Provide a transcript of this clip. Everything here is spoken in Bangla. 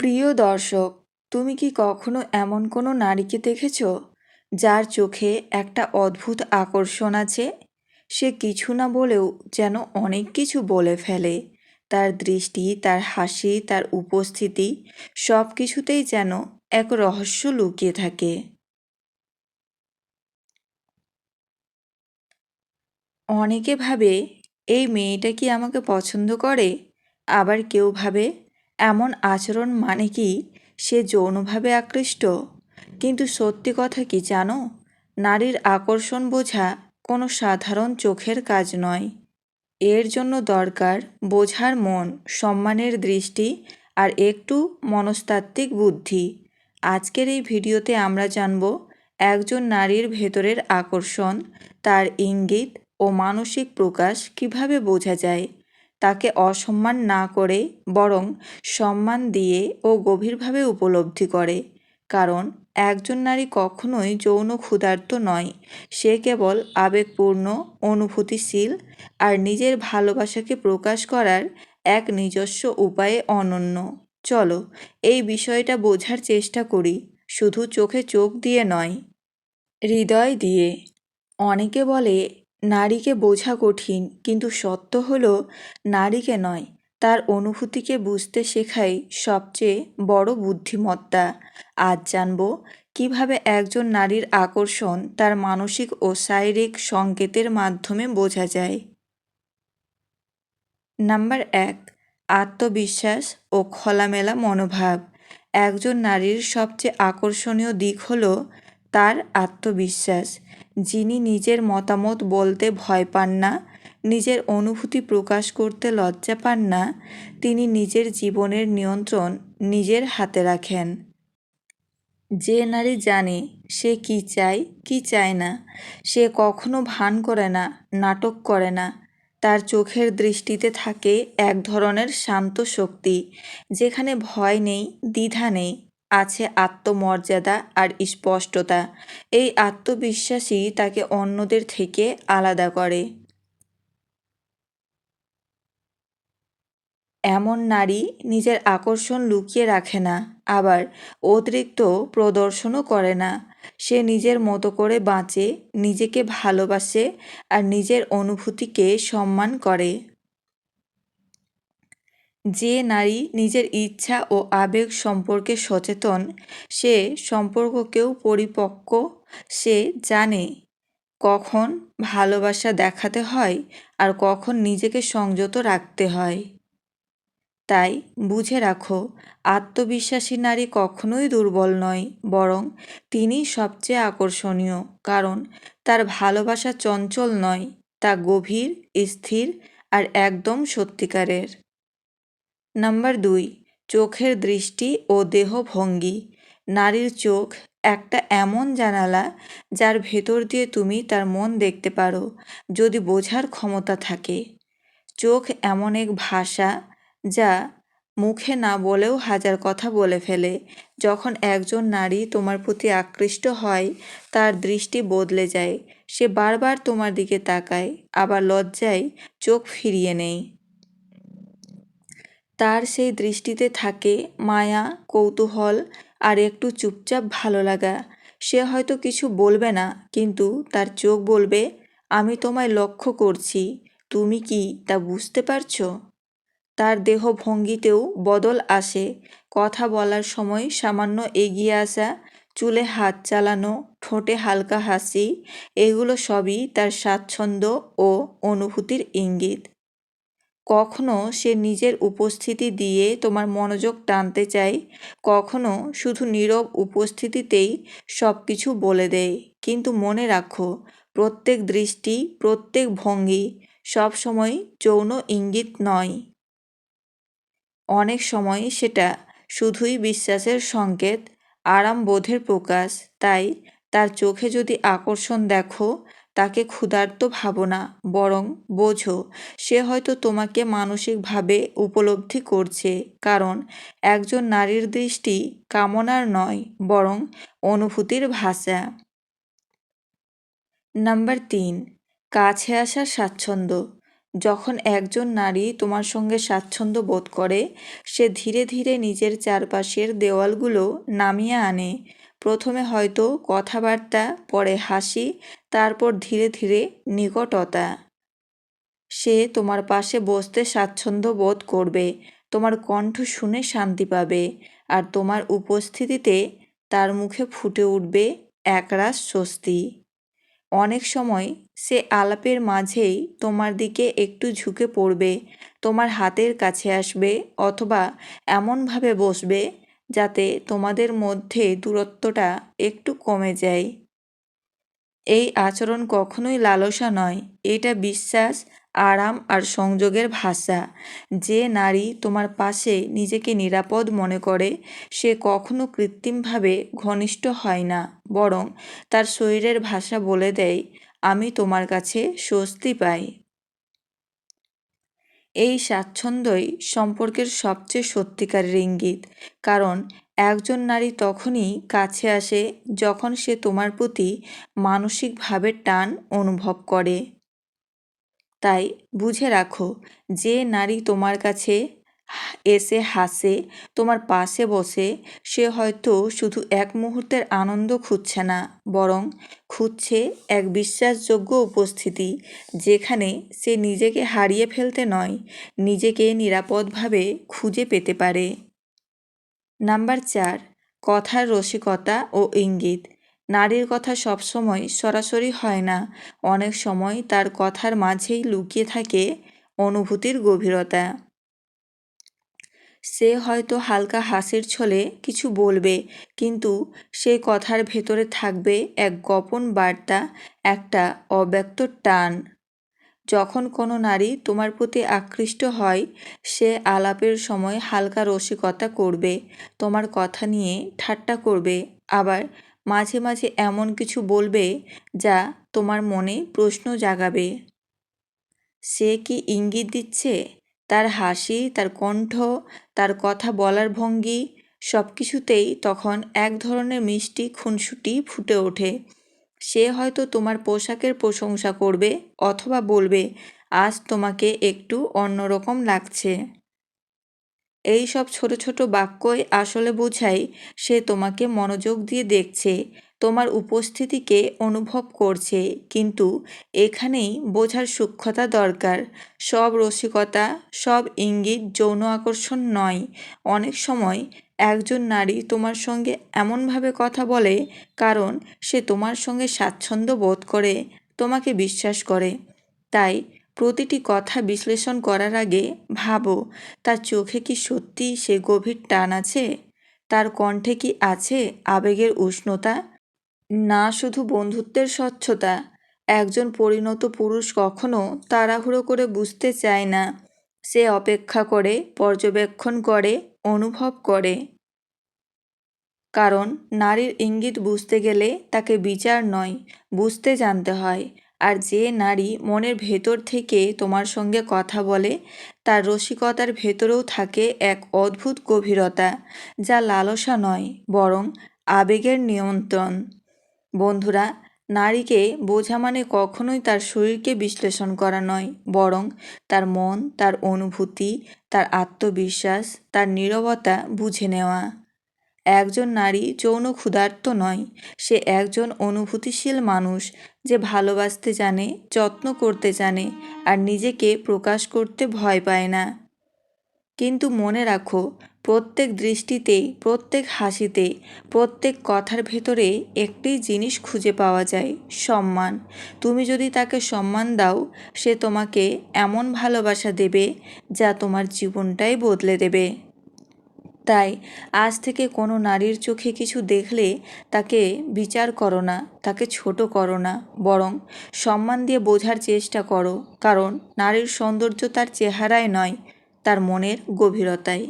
প্রিয় দর্শক, তুমি কি কখনো এমন কোনো নারীকে দেখেছ যার চোখে একটা অদ্ভুত আকর্ষণ আছে? সে কিছু না বলেও যেন অনেক কিছু বলে ফেলে। তার দৃষ্টি, তার হাসি, তার উপস্থিতি সব কিছুতেই যেন এক রহস্য লুকিয়ে থাকে। অনেকে ভাবে, এই মেয়েটা কি আমাকে পছন্দ করে? আবার কেউ ভাবে এমন আচরণ মানে কি? সে যৌনভাবে আকৃষ্ট? কিন্তু সত্যি কথা কি জানো? নারীর আকর্ষণ বোঝা কোনো সাধারণ চোখের কাজ নয়। এর জন্য দরকার বোঝার মন, সম্মানের দৃষ্টি আর একটু মনস্তাত্ত্বিক বুদ্ধি। আজকের এই ভিডিওতে আমরা জানব একজন নারীর ভেতরের আকর্ষণ, তার ইঙ্গিত ও মানসিক প্রকাশ কীভাবে বোঝা যায়। তাকে অসম্মান না করে, বরং সম্মান দিয়ে ও গভীরভাবে উপলব্ধি করে। কারণ, একজন নারী কখনোই যৌন ক্ষুধার্ত নয়। সে কেবল আবেগপূর্ণ, অনুভূতিশীল আর নিজের ভালোবাসাকে প্রকাশ করার এক নিজস্ব উপায়ে অনন্য। চলো, এই বিষয়টা বোঝার চেষ্টা করি, শুধু চোখে চোখ দিয়ে নয়। হৃদয় দিয়ে। অনেকে বলে নারীকে বোঝা কঠিন, কিন্তু সত্য হল নারীকে নয়। তার অনুভূতিকে বুঝতে শেখাই সবচেয়ে বড় বুদ্ধিমত্তা। আজ জানব কীভাবে একজন নারীর আকর্ষণ তার মানসিক ও শারীরিক সংকেতের মাধ্যমে বোঝা যায়। নাম্বার এক, আত্মবিশ্বাস ও খোলামেলা মনোভাব। একজন নারীর সবচেয়ে আকর্ষণীয় দিক হল তার আত্মবিশ্বাস। যিনি নিজের মতামত বলতে ভয় পান না, নিজের অনুভূতি প্রকাশ করতে লজ্জা পান না, তিনি নিজের জীবনের নিয়ন্ত্রণ নিজের হাতে রাখেন। যে নারী জানে সে কি চায় কি চায় না, সে কখনো ভান করে না, নাটক করে না, তার চোখের দৃষ্টিতে থাকে এক ধরনের শান্ত শক্তি, যেখানে ভয় নেই, দ্বিধা নেই আছে আত্মমর্যাদা আর স্পষ্টতা। এই আত্মবিশ্বাসই তাকে অন্যদের থেকে আলাদা করে। এমন নারী নিজের আকর্ষণ লুকিয়ে রাখে না, আবার অতিরিক্ত প্রদর্শনও করে না। সে নিজের মতো করে বাঁচে, নিজেকে ভালোবাসে আর নিজের অনুভূতিকে সম্মান করে। যে নারী নিজের ইচ্ছা ও আবেগ সম্পর্কে সচেতন, সে সম্পর্ককেও পরিপক্ক, সে জানে কখন ভালোবাসা দেখাতে হয় আর কখন নিজেকে সংযত রাখতে হয়। তাই বুঝে রাখো, আত্মবিশ্বাসী নারী কখনোই দুর্বল নয়, বরং তিনি সবচেয়ে আকর্ষণীয়, কারণ তার ভালোবাসা চঞ্চল নয়, তা গভীর, স্থির আর একদম সত্যিকারের। নাম্বার দুই, চোখের দৃষ্টি ও দেহভঙ্গি নারীর চোখ একটা এমন জানালা যার ভেতর দিয়ে তুমি তার মন দেখতে পারো, যদি বোঝার ক্ষমতা থাকে। চোখ এমন এক ভাষা যা মুখে না বলেও হাজার কথা বলে ফেলে। যখন একজন নারী তোমার প্রতি আকৃষ্ট হয়, তার দৃষ্টি বদলে যায়। সে বারবার তোমার দিকে তাকায়, আবার লজ্জায় চোখ ফিরিয়ে নেয়। তার সেই দৃষ্টিতে থাকে মায়া, কৌতূহল আর একটু চুপচাপ ভালো লাগা। সে হয়তো কিছু বলবে না, কিন্তু তার চোখ বলবে, আমি তোমায় লক্ষ্য করছি, তুমি কি তা বুঝতে পারছ? তার দেহ ভঙ্গিতেও বদল আসে। কথা বলার সময় সামান্য এগিয়ে আসা, চুলে হাত চালানো, ঠোঁটে হালকা হাসি, এগুলো সবই তার স্বাচ্ছন্দ্য ও অনুভূতির ইঙ্গিত। কখনো সে নিজের উপস্থিতি দিয়ে তোমার মনোযোগ টানতে চায়, কখনো শুধু নীরব উপস্থিতিতেই সব কিছু বলে দেয়। কিন্তু মনে রাখো, প্রত্যেক দৃষ্টি, প্রত্যেক ভঙ্গি সবসময় যৌন ইঙ্গিত নয়। অনেক সময় সেটা শুধুই বিশ্বাসের সংকেত, আরাম বোধের প্রকাশ। তাই তার চোখে যদি আকর্ষণ দেখো তাকে ক্ষুধার্ত ভাবো না বরং বোঝো, সে হয়তো তোমাকে মানসিকভাবে উপলব্ধি করছে, কারণ একজন নারীর দৃষ্টি কামনার নয়, বরং অনুভূতির ভাষা। নাম্বার তিন, কাছে আসার স্বাচ্ছন্দ্য। যখন একজন নারী তোমার সঙ্গে স্বাচ্ছন্দ্য বোধ করে, সে ধীরে ধীরে নিজের চারপাশের দেওয়ালগুলো নামিয়ে আনে। প্রথমে হয়তো কথাবার্তা, পরে হাসি, তারপর ধীরে ধীরে নিকটতা। সে তোমার পাশে বসতে স্বাচ্ছন্দ্য বোধ করবে, তোমার কণ্ঠ শুনে শান্তি পাবে আর তোমার উপস্থিতিতে তার মুখে ফুটে উঠবে একরাশ স্বস্তি। অনেক সময় সে আলাপের মাঝেই তোমার দিকে একটু ঝুঁকে পড়বে, তোমার হাতের কাছে আসবে অথবা এমনভাবে বসবে যাতে তোমাদের মধ্যে দূরত্বটা একটু কমে যায়। এই আচরণ কখনোই লালসা নয়। এটা বিশ্বাস, আরাম আর সংযোগের ভাষা। যে নারী তোমার পাশে নিজেকে নিরাপদ মনে করে, সে কখনো কৃত্রিমভাবে ঘনিষ্ঠ হয় না। বরং তার শরীরের ভাষা বলে দেয়, আমি তোমার কাছে স্বস্তি পাই। এই স্বাচ্ছন্দ্যই সম্পর্কের সবচেয়ে সত্যিকারের ইঙ্গিত। কারণ, একজন নারী তখনই কাছে আসে যখন সে তোমার প্রতি মানসিকভাবে টান অনুভব করে। তাই বুঝে রাখো, যে নারী তোমার কাছে এসে হাসে, তোমার পাশে বসে সে হয়তো শুধু এক মুহূর্তের আনন্দ খুঁজছে না, বরং খুঁজছে এক বিশ্বাসযোগ্য উপস্থিতি, যেখানে সে নিজেকে হারিয়ে ফেলতে নয়, নিজেকে নিরাপদভাবে খুঁজে পেতে পারে। নাম্বার চার, কথার রসিকতা ও ইঙ্গিত। নারীর কথা সবসময় সরাসরি হয় না, অনেক সময় তার কথার মাঝেই লুকিয়ে থাকে অনুভূতির গভীরতা। সে হয়তো হালকা হাসির ছলে কিছু বলবে, কিন্তু সেই কথার ভেতরে থাকবে এক গোপন বার্তা, একটা অব্যক্ত টান। যখন কোনো নারী তোমার প্রতি আকৃষ্ট হয়, সে আলাপের সময় হালকা রসিকতা করবে, তোমার কথা নিয়ে ঠাট্টা করবে, আবার মাঝে মাঝে এমন কিছু বলবে যা তোমার মনে প্রশ্ন জাগাবে। সে কি ইঙ্গিত দিচ্ছে? তার হাসি, তার কণ্ঠ, তার কথা বলার ভঙ্গি সব কিছুতেই তখন এক ধরনের মিষ্টি খুনসুটি ফুটে ওঠে। সে হয়তো তোমার পোশাকের প্রশংসা করবে অথবা বলবে, আজ তোমাকে একটু অন্যরকম লাগছে। এই সব ছোট ছোট বাক্যই আসলে বোঝায় সে তোমাকে মনোযোগ দিয়ে দেখছে। তোমার উপস্থিতিকে অনুভব করছে, কিন্তু এখানেই বোঝার সূক্ষ্মতা দরকার। সব রসিকতা, সব ইঙ্গিত যৌন আকর্ষণ নয়। অনেক সময় একজন নারী তোমার সঙ্গে এমনভাবে কথা বলে, কারণ সে তোমার সঙ্গে স্বাচ্ছন্দ্য বোধ করে, তোমাকে বিশ্বাস করে। তাই প্রতিটি কথা বিশ্লেষণ করার আগে ভাবো, তার চোখে কি সত্যি সে গভীর টান আছে? তার কণ্ঠে কি আছে আবেগের উষ্ণতা? না শুধু বন্ধুত্বের স্বচ্ছতা, একজন পরিণত পুরুষ কখনো তাড়াহুড়ো করে বুঝতে চায় না। সে অপেক্ষা করে, পর্যবেক্ষণ করে, অনুভব করে। কারণ নারীর ইঙ্গিত বুঝতে গেলে তাকে বিচার নয়, বুঝতে জানতে হয়। আর যে নারী মনের ভেতর থেকে তোমার সঙ্গে কথা বলে, তার রসিকতার ভেতরেও থাকে এক অদ্ভুত গভীরতা, যা লালসা নয়, বরং আবেগের নিয়ন্ত্রণ। বন্ধুরা, নারীকে বোঝা মানে কখনোই তার শরীরকে বিশ্লেষণ করা নয়, বরং তার মন, তার অনুভূতি, তার আত্মবিশ্বাস, তার নীরবতা বুঝে নেওয়া। একজন নারী যৌন ক্ষুধার্ত নয়, সে একজন অনুভূতিশীল মানুষ যে ভালোবাসতে জানে, যত্ন করতে জানে আর নিজেকে প্রকাশ করতে ভয় পায় না। কিন্তু মনে রাখো প্রত্যেক দৃষ্টিতে, প্রত্যেক হাসিতে, প্রত্যেক কথার ভেতরে একটি জিনিস খুঁজে পাওয়া যায়, সম্মান। তুমি যদি তাকে সম্মান দাও, সে তোমাকে এমন ভালোবাসা দেবে যা তোমার জীবনটাই বদলে দেবে। তাই, আজ থেকে কোনো নারীর চোখে কিছু দেখলে তাকে বিচার করো না, তাকে ছোট করো না। বরং সম্মান দিয়ে বোঝার চেষ্টা করো, কারণ নারীর সৌন্দর্য তার চেহারায় নয়, তার মনের গভীরতায়।